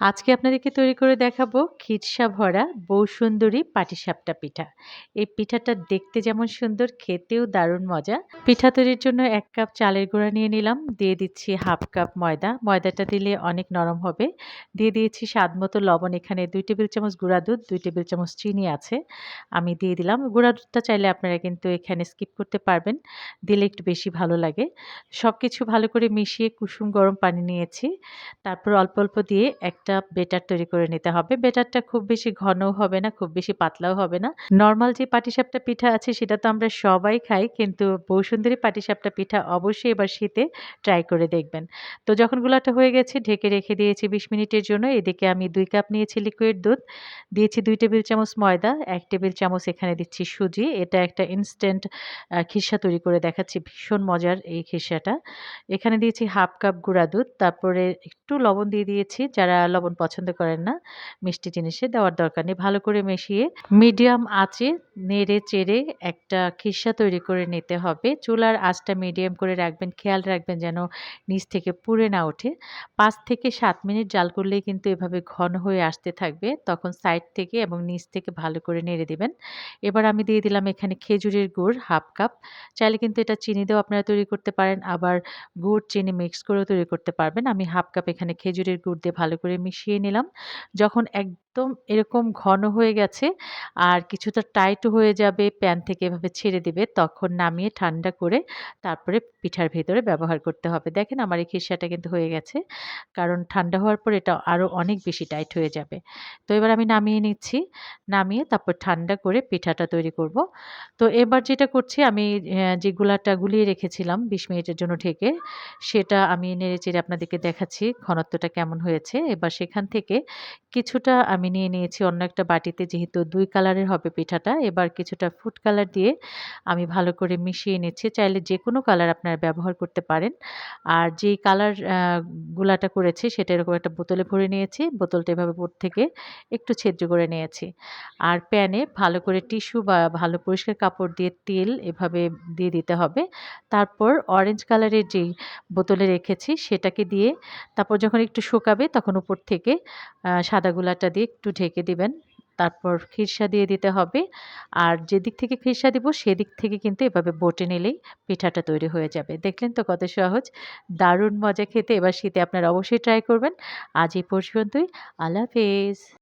আজকে আপনাদেরকে তৈরি করে দেখাবো খিরসা ভরা বউ সুন্দরী পাটিসাপটা পিঠা। এই পিঠাটা দেখতে যেমন সুন্দর, খেতেও দারুণ মজা। পিঠা তৈরির জন্য এক কাপ চালের গুঁড়া নিয়ে নিলাম, দিয়ে দিচ্ছি হাফ কাপ ময়দা। ময়দাটা দিলে অনেক নরম হবে। দিয়ে দিয়েছি স্বাদ মতো লবণ, এখানে দুই টেবিল চামচ গুঁড়া দুধ, দুই টেবিল চামচ চিনি আছে। আমি দিয়ে দিলাম। গুঁড়া দুধটা চাইলে আপনারা কিন্তু এখানে স্কিপ করতে পারবেন, দিলে একটু বেশি ভালো লাগে। সব কিছু ভালো করে মিশিয়ে কুসুম গরম পানি নিয়েছি। তারপর অল্প অল্প দিয়ে একটা বেটার তৈরি করে নিতে হবে। বেটারটা খুব বেশি ঘনও হবে না, খুব বেশি পাতলাও হবে না। নর্মাল যে পাটিসাপটা পিঠা আছে সেটা তো আমরা সবাই খাই, কিন্তু বৌসুন্দরী পাটিসাপটা পিঠা অবশ্যই এবার শীতে ট্রাই করে দেখবেন। তো যখন গুলাটা হয়ে গেছে, ঢেকে রেখে দিয়েছি বিশ মিনিটের জন্য। এদিকে আমি দুই কাপ নিয়েছি লিকুইড দুধ, দিয়েছি দুই টেবিল চামচ ময়দা, এক টেবিল চামচ এখানে দিচ্ছি সুজি। এটা একটা ইনস্ট্যান্ট খিসা তৈরি করে দেখাচ্ছি, ভীষণ মজার এই খিসাটা এখানে দিয়েছি হাফ কাপ গুঁড়া দুধ, তারপরে একটু লবণ দিয়ে দিয়েছি। যারা লবণ পছন্দ করেন না। মিষ্টি জিনিসে দেওয়ার দরকার নেই। ভালো করে মিশিয়ে মিডিয়াম আঁচে নেড়ে চেড়ে একটা খিসা তৈরি করে নিতে হবে। চুলার আঁচটা মিডিয়াম করে রাখবেন, খেয়াল রাখবেন যেন নিচ থেকে পুড়ে না ওঠে। পাঁচ থেকে সাত মিনিট জাল করলেই কিন্তু এভাবে ঘন হয়ে আসতে থাকবে। তখন সাইড থেকে এবং নিচ থেকে ভালো করে নেড়ে দিবেন। এবার আমি দিয়ে দিলাম এখানে খেজুরের গুড় হাফ কাপ। চাইলে কিন্তু এটা চিনি দিয়েও আপনারা তৈরি করতে পারেন, আবার গুড় চিনি মিক্স করেও তৈরি করতে পারবেন। আমি হাফ কাপ এখানে খেজুরের গুড় দিয়ে ভালো করে মিশিয়ে নিলাম। যখন একদম এরকম ঘন হয়ে গেছে। আর কিছুটা টাইট হয়ে যাবে প্যান থেকে এভাবে ছেড়ে দিবে, তখন নামিয়ে ঠান্ডা করে তারপরে পিঠার ভেতরে ব্যবহার করতে হবে। দেখেন আমার এই খিসাটা কিন্তু হয়ে গেছে। কারণ ঠান্ডা হওয়ার পর এটা আরও অনেক বেশি টাইট হয়ে যাবে। তো এবার আমি নামিয়ে নিচ্ছি। নামিয়ে তারপর ঠান্ডা করে পিঠাটা তৈরি করব। তো এবার যেটা করছি, আমি যে গুলাটা গুলিয়ে রেখেছিলাম বিশ মিনিটের জন্য ঢেকে, সেটা আমি নেড়ে চেড়ে আপনাদেরকে দেখাচ্ছি ঘনত্বটা কেমন হয়েছে। এবার সেখান থেকে কিছুটা আমি নিয়ে নিয়েছি। অন্য একটা বাটিতে যেহেতু দুই কালারের হবে পিঠাটা, এবার কিছুটা ফুড কালার দিয়ে আমি ভালো করে মিশিয়ে নিচ্ছি। চাইলে যে কোনো কালার আপনারা ব্যবহার করতে পারেন। আর যেই কালার গুলাটা করেছি সেটা এরকম একটা বোতলে ভরে নিয়েছি। বোতলটা এভাবে বোট থেকে একটু ছেদ্র করে নিয়েছি। আর প্যানে ভালো করে টিস্যু বা ভালো পরিষ্কার কাপড় দিয়ে তেল এভাবে দিয়ে দিতে হবে। তারপর অরেঞ্জ কালারের যেই বোতলে রেখেছি সেটাকে দিয়ে তারপর যখন একটু শুকাবে তখন উপর থেকে সাদা গুলাটা দিয়ে একটু ঢেকে দিবেন। তারপর খিরসা দিয়ে দিতে হবে। আর যেদিক থেকে খিরসা দিব, সেদিক থেকে কিন্তু এভাবে বটে নিলেই পিঠাটা তৈরি হয়ে যাবে। দেখলেন তো কত সহজ? দারুণ মজা খেতে। এবার শীতে আপনারা অবশ্যই ট্রাই করবেন। আজ এই পর্যন্তই। আল্লাহ হাফেজ।